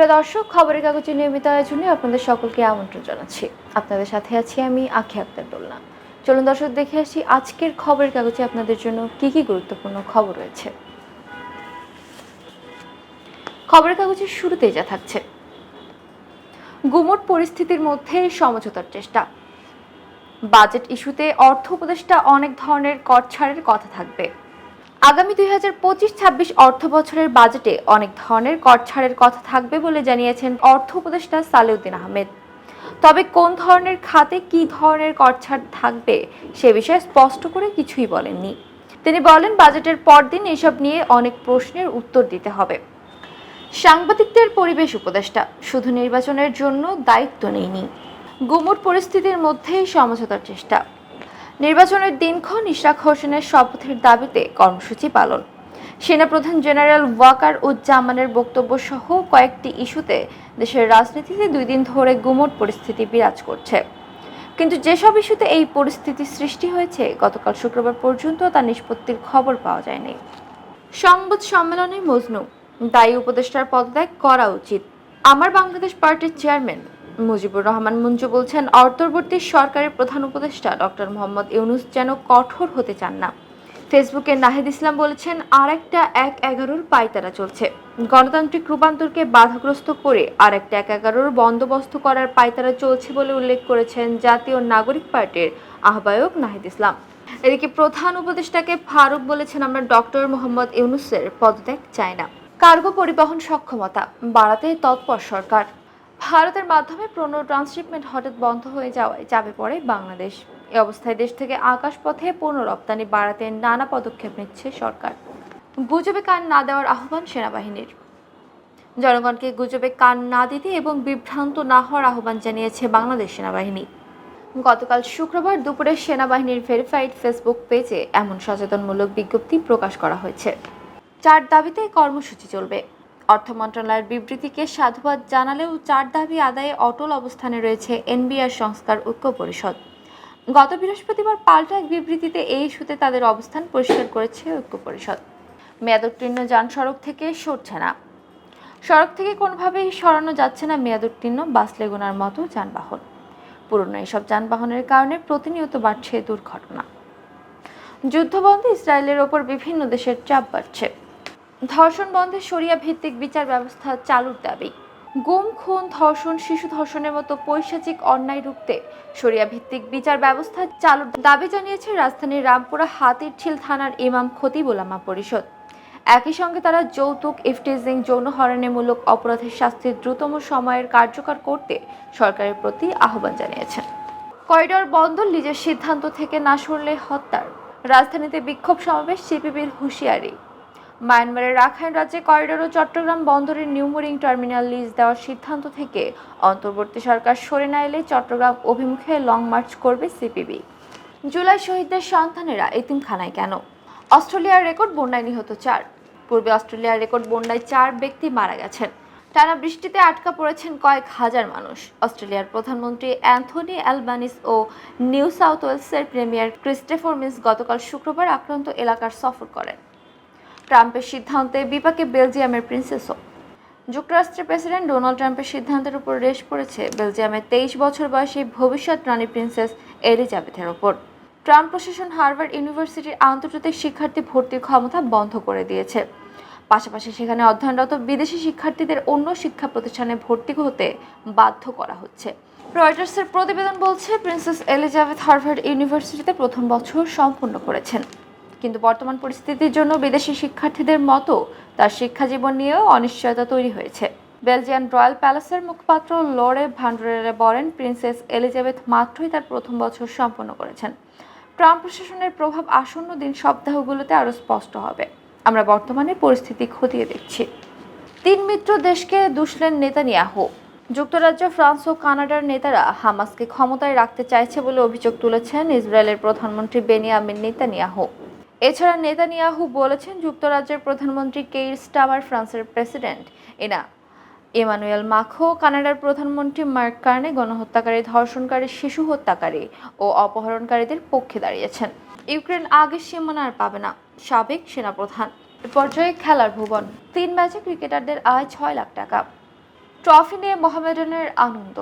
সুপ্রিয় দর্শক, খবরের কাগজে নিয়মিত আয়োজনে আপনাদের সকলকে আমন্ত্রণ জানাচ্ছি। আপনাদের সাথে আছি আমি আখি আক্তার দোলনা চলুন দর্শক, দেখে আসি আজকের খবরের কাগজে আপনাদের জন্য কি কি গুরুত্বপূর্ণ খবর রয়েছে। খবরের কাগজের শুরুতেই যা থাকছে। গুমট পরিস্থিতির মধ্যে সমঝোতার চেষ্টা। বাজেট ইস্যুতে অর্থ উপদেষ্টা অনেক ধরনের কর ছাড়ের কথা থাকবে। আগামী দুই হাজার পঁচিশ, ছাব্বিশ অর্থ বছরের বাজেটে অনেক ধরনের কর ছাড়ের কথা থাকবে বলে জানিয়েছেন অর্থ উপদেষ্টা সালেউদ্দিন আহমেদ। তবে কোন ধরনের খাতে কি ধরনের কর ছাড় থাকবে সে বিষয়ে স্পষ্ট করে কিছুই বলেননি। তিনি বলেন, বাজেটের পরদিন এসব নিয়ে অনেক প্রশ্নের উত্তর দিতে হবে। সাংবাদিকদের পরিবেশ উপদেষ্টা, শুধু নির্বাচনের জন্য দায়িত্ব নেইনি গুমট পরিস্থিতির মধ্যেই সমঝোতার চেষ্টা। নির্বাচনের দিনক্ষণ ইশরাক হোসেনের শপথের দাবিতে কর্মসূচি পালন। সেনাপ্রধান জেনারেল ওয়াকার উজ্জামানের বক্তব্য সহ কয়েকটি ইস্যুতে দেশের রাজনীতিতে দুই দিন ধরে গুমট পরিস্থিতি বিরাজ করছে। কিন্তু যেসব ইস্যুতে এই পরিস্থিতি সৃষ্টি হয়েছে, গতকাল শুক্রবার পর্যন্ত তা নিষ্পত্তির খবর পাওয়া যায়নি। সংবাদ সম্মেলনে মজনু, দায়ী উপদেষ্টার পদত্যাগ করা উচিত। আমার বাংলাদেশ পার্টির চেয়ারম্যান মুজিবুর রহমান মঞ্জু বলছেন, অন্তর্বর্তী সরকারের প্রধান উপদেষ্টা ডক্টর মোহাম্মদ ইউনুস যেন কঠোর হতে চান না। ফেসবুকে নাহিদ ইসলাম বলেছেন আর একটা এক এগারোর পাইতারা চলছে। গণতান্ত্রিক রূপান্তরকে বাধাগ্রস্ত করে আর একটা এক এগারোর বন্দোবস্ত করার পাইতারা চলছে বলে উল্লেখ করেছেন জাতীয় নাগরিক পার্টির আহ্বায়ক নাহিদ ইসলাম। এদিকে প্রধান উপদেষ্টাকে ফারুক বলেছেন, আমরা ডক্টর মোহাম্মদ ইউনুসের পদত্যাগ চাই না। কার্গো পরিবহন সক্ষমতা, বাড়াতে তৎপর সরকার। ভারতের মাধ্যমে পণ্য ট্রান্সশিপমেন্ট হঠাৎ বন্ধ হয়ে যাওয়ায় চাপে পড়ে বাংলাদেশ। এ অবস্থায় দেশ থেকে আকাশপথে পণ্য রপ্তানি বাড়াতে নানা পদক্ষেপ নিচ্ছে সরকার। গুজবে কান না দেওয়ার আহ্বান সেনাবাহিনীর। জনগণকে গুজবে কান না দিতে এবং বিভ্রান্ত না হওয়ার আহ্বান জানিয়েছে বাংলাদেশ সেনাবাহিনী। গতকাল শুক্রবার দুপুরে সেনাবাহিনীর ভেরিফাইড ফেসবুক পেজে এমন সচেতনমূলক বিজ্ঞপ্তি প্রকাশ করা হয়েছে। চার দাবিতে কর্মসূচি চলবে। অর্থ মন্ত্রণালয়ের বিবৃতিকে সাধুবাদ জানালেও চার দাবি আদায়ে অটল অবস্থানে রয়েছে এনবিআর সংস্কার ঐক্য পরিষদ। গত বৃহস্পতিবার পাল্টা এক বিবৃতিতে এই ইস্যুতে তাদের অবস্থান পরিষ্কার করেছে ঐক্য পরিষদ। মেয়াদোত্তীর্ণ যান সড়ক থেকে সরছে না। সড়ক থেকে কোনোভাবেই সরানো যাচ্ছে না মেয়াদোত্তীর্ণ বাস লেগুনার মতো যানবাহন। পুরনো এসব যানবাহনের কারণে প্রতিনিয়ত বাড়ছে দুর্ঘটনা। যুদ্ধবন্দে ইসরায়েলের ওপর বিভিন্ন দেশের চাপ বাড়ছে। ধর্ষণ বন্ধে সরিয়া ভিত্তিক বিচার ব্যবস্থা চালুর দাবি। গুম, খুন, ধর্ষণ, শিশু ধর্ষণের মতো পৈশাচিক অন্যায় রুখতে সরিয়া ভিত্তিক বিচার ব্যবস্থা চালুর দাবি জানিয়েছে রাজধানীর রামপুরা হাতির হাতিরঝিল থানার ইমাম খতিবুলামা পরিষদ। একই সঙ্গে তারা যৌতুক, ইফটিজিং, যৌন হয়রানিমূলক অপরাধের শাস্তির দ্রুততম সময়ের কার্যকর করতে সরকারের প্রতি আহ্বান জানিয়েছেন। করিডোর বন্ধ, নিজের সিদ্ধান্ত থেকে না সরলে হত্যার। রাজধানীতে বিক্ষোভ সমাবেশ, সিপিবির হুঁশিয়ারি। মায়ানমারের রাখাইন রাজ্যে করিডোর ও চট্টগ্রাম বন্দরের নিউমোরিং টার্মিনাল লিজ দেওয়ার সিদ্ধান্ত থেকে অন্তর্বর্তী সরকার সরে না এলে চট্টগ্রাম অভিমুখে লং মার্চ করবে সিপিবি। জুলাই শহীদদের সন্তানেরা এতিমখানায় কেন? অস্ট্রেলিয়ার রেকর্ড বন্যায় নিহত চার। পূর্বে অস্ট্রেলিয়ার রেকর্ড বন্যায় চার ব্যক্তি মারা গেছেন। টানা বৃষ্টিতে আটকা পড়েছেন কয়েক হাজার মানুষ। অস্ট্রেলিয়ার প্রধানমন্ত্রী অ্যান্থনি অ্যালবানিস ও নিউ সাউথ ওয়েলসের প্রিমিয়ার ক্রিস্টেফোর মিস গতকাল শুক্রবার আক্রান্ত এলাকার সফর করেন। ট্রাম্পের সিদ্ধান্তে বিপাকে বেলজিয়ামের প্রিন্সেসও। যুক্তরাষ্ট্রের প্রেসিডেন্ট ডোনাল্ড ট্রাম্পের সিদ্ধান্তের উপর রেশ পড়েছে বেলজিয়ামের তেইশ বছর বয়সী ভবিষ্যৎ রানী প্রিন্সেস এলিজাবেথের ওপর। ট্রাম্প প্রশাসন হার্ভার্ড ইউনিভার্সিটির আন্তর্জাতিক শিক্ষার্থী ভর্তির ক্ষমতা বন্ধ করে দিয়েছে। পাশাপাশি সেখানে অধ্যয়নরত বিদেশি শিক্ষার্থীদের অন্য শিক্ষা প্রতিষ্ঠানে ভর্তি হতে বাধ্য করা হচ্ছে। রয়টার্সের প্রতিবেদন বলছে, প্রিন্সেস এলিজাবেথ হার্ভার্ড ইউনিভার্সিটিতে প্রথম বছর সম্পূর্ণ করেছেন। কিন্তু বর্তমান পরিস্থিতির জন্য বিদেশি শিক্ষার্থীদের মতো তার শিক্ষা জীবন নিয়েও অনিশ্চয়তা তৈরি হয়েছে। বেলজিয়ান রয়্যাল প্যালেসের মুখপাত্র লরে ভান্ডারেরা বলেন, প্রিন্সেস এলিজাবেথ মাত্রই তার প্রথম বছর সম্পন্ন করেছেন। ট্রাম্প প্রশাসনের প্রভাব আসন্ন দিন সপ্তাহগুলোতে আরও স্পষ্ট হবে। আমরা বর্তমানে পরিস্থিতি খতিয়ে দেখছি। তিন মিত্র দেশকে দুষলেন নেতানিয়াহু। যুক্তরাজ্য, ফ্রান্স ও কানাডার নেতারা হামাসকে ক্ষমতায় রাখতে চাইছে বলে অভিযোগ তুলেছেন ইসরায়েলের প্রধানমন্ত্রী বেনিয়ামিন নেতানিয়াহু। এছাড়া নেতানিয়াহু বলেছেন যুক্তরাজ্যের প্রধানমন্ত্রী কেইর স্টামার, ফ্রান্সের প্রেসিডেন্ট। এনা, ইমানুয়েল মাখো, কানাডার প্রধানমন্ত্রী মার্ক কার্নে গণহত্যাকারী, ধর্ষণকারী, শিশু হত্যাকারী ও অপহরণকারীদের পক্ষে দাঁড়িয়েছেন। ইউক্রেন আগের সীমানা আর পাবে না, সাবেক সেনাপ্রধান। পর্যায়ে খেলার ভুবন, তিন ম্যাচে ক্রিকেটারদের আয় ছয় লাখ টাকা। ট্রফি নিয়ে মোহামেডানের আনন্দ।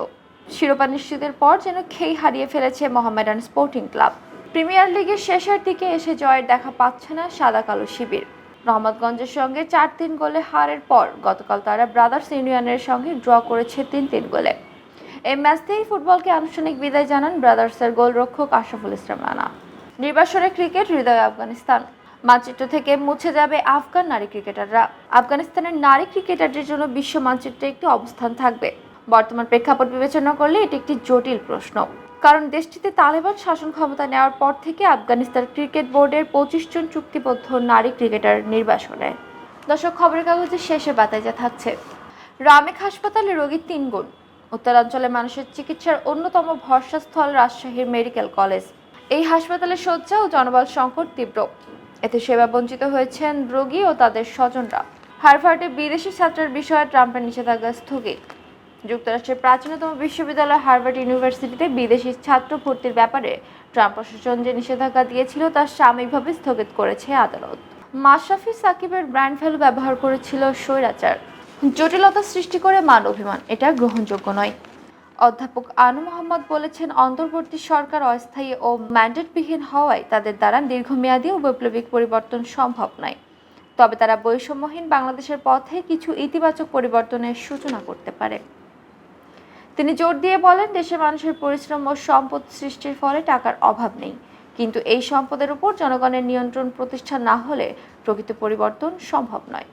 শিরোপা নিশ্চিতের পর যেন খেই হারিয়ে ফেলেছে মোহামেডান স্পোর্টিং ক্লাব। প্রিমিয়ার লিগের শেষের দিকে এসে জয়ের দেখা পাচ্ছে না সাদা কালো শিবির। রহমতগঞ্জের সঙ্গে চার তিন গোলে হারের পর গতকাল তারা ব্রাদার্স ইউনিয়নের সঙ্গে ড্র করেছে তিন তিন গোলে। এই ম্যাচতেই ফুটবলকে আনুষ্ঠানিক বিদায় জানান ব্রাদার্সের গোলরক্ষক আশরাফুল ইসলাম রানা। নির্বাসনে ক্রিকেট হৃদয় আফগানিস্তান। মানচিত্র থেকে মুছে যাবে আফগান নারী ক্রিকেটাররা। আফগানিস্তানের নারী ক্রিকেটারদের জন্য বিশ্ব মানচিত্রে একটি অবস্থান থাকবে। বর্তমান প্রেক্ষাপট বিবেচনা করলে এটি একটি জটিল প্রশ্ন। কারণ দেশটিতে তালেবান শাসন ক্ষমতা নেওয়ার পর থেকে আফগানিস্তান ক্রিকেট বোর্ডের পঁচিশ জন চুক্তিবদ্ধ নারী ক্রিকেটার নির্বাসনে। দর্শক, খবরের কাগজের শেষে বাতায় যা থাকছে। রামেক হাসপাতালে রোগী তিন গুণ। উত্তরাঞ্চলে মানুষের চিকিৎসার অন্যতম ভরসাস্থল রাজশাহীর মেডিকেল কলেজ। এই হাসপাতালে শয্যা ও জনবল সংকট তীব্র। এতে সেবা বঞ্চিত হয়েছেন রোগী ও তাদের স্বজনরা। হার্ভার্ডে বিদেশি ছাত্রের বিষয়ে ট্রাম্পের নিষেধাজ্ঞা স্থগিত। যুক্তরাষ্ট্রের প্রাচীনতম বিশ্ববিদ্যালয়, হার্ভার্ড ইউনিভার্সিটিতে বিদেশি ছাত্র ভর্তির ব্যাপারে ট্রাম্প প্রশাসন যে নিষেধাজ্ঞা দিয়েছিল তা সাময়িকভাবে স্থগিত করেছে আদালত। মাশরাফি সাকিবের ব্র্যান্ড ভ্যালু ব্যবহার করেছিল স্বৈরাচার। জটিলতা সৃষ্টি করে মান অভিমান, এটা গ্রহণযোগ্য নয়। অধ্যাপক আনু মোহাম্মদ বলেছেন, অন্তর্বর্তী সরকার অস্থায়ী ও ম্যান্ডেটবিহীন হওয়ায় তাদের দ্বারা দীর্ঘমেয়াদী ও বৈপ্লবিক পরিবর্তন সম্ভব নয়। তবে তারা বৈষম্যহীন বাংলাদেশের পথে কিছু ইতিবাচক পরিবর্তনের সূচনা করতে পারে। তিনি জোর দিয়ে বলেন, দেশের মানুষের পরিশ্রম ও সম্পদ সৃষ্টির ফলে টাকার অভাব নেই। কিন্তু এই সম্পদের উপর জনগণের নিয়ন্ত্রণ প্রতিষ্ঠা না হলে প্রকৃত পরিবর্তন সম্ভব নয়।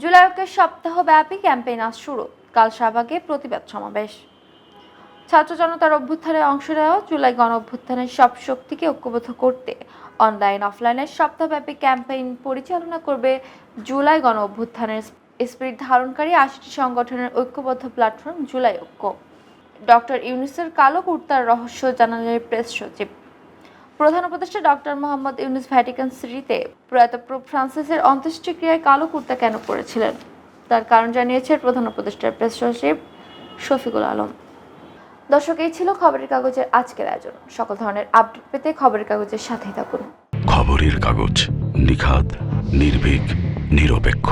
জুলাই জুলাইকের সপ্তাহব্যাপী ক্যাম্পেইন আজ শুরু। কাল শাহবাগে প্রতিবাদ সমাবেশ। ছাত্র জনতার অভ্যুত্থানে অংশ নেওয়া, জুলাই গণ অভ্যুত্থানের সব শক্তিকে ঐক্যবদ্ধ করতে অনলাইন, অফলাইনের সপ্তাহব্যাপী ক্যাম্পেইন পরিচালনা করবে জুলাই গণ অভ্যুত্থানের স্পিরিট ধারণকারী আশিটি সংগঠনের ঐক্যবদ্ধ প্ল্যাটফর্ম জুলাই ঐক্য। ডক্টর ইউনুসের কালো কুর্তার রহস্য জানালেন প্রেস সচিব। প্রধান উপদেষ্টা ডক্টর মোহাম্মদ ইউনুস ভ্যাটিকান সিটিতে প্রয়াত ফ্রান্সিসের অন্ত্যেষ্টিক্রিয়ায় কালো কুর্তা কেন পরেছিলেন? তার কারণ জানিয়েছে প্রধান উপদেষ্টার প্রেস সচিব শফিকুল আলম। দর্শক, এই ছিল খবরের কাগজের আজকের আয়োজন। সকল ধরনের আপডেট পেতে খবরের কাগজের সাথেই থাকুন। খবরের কাগজ নিখাত নির্ভীক, নিরপেক্ষ।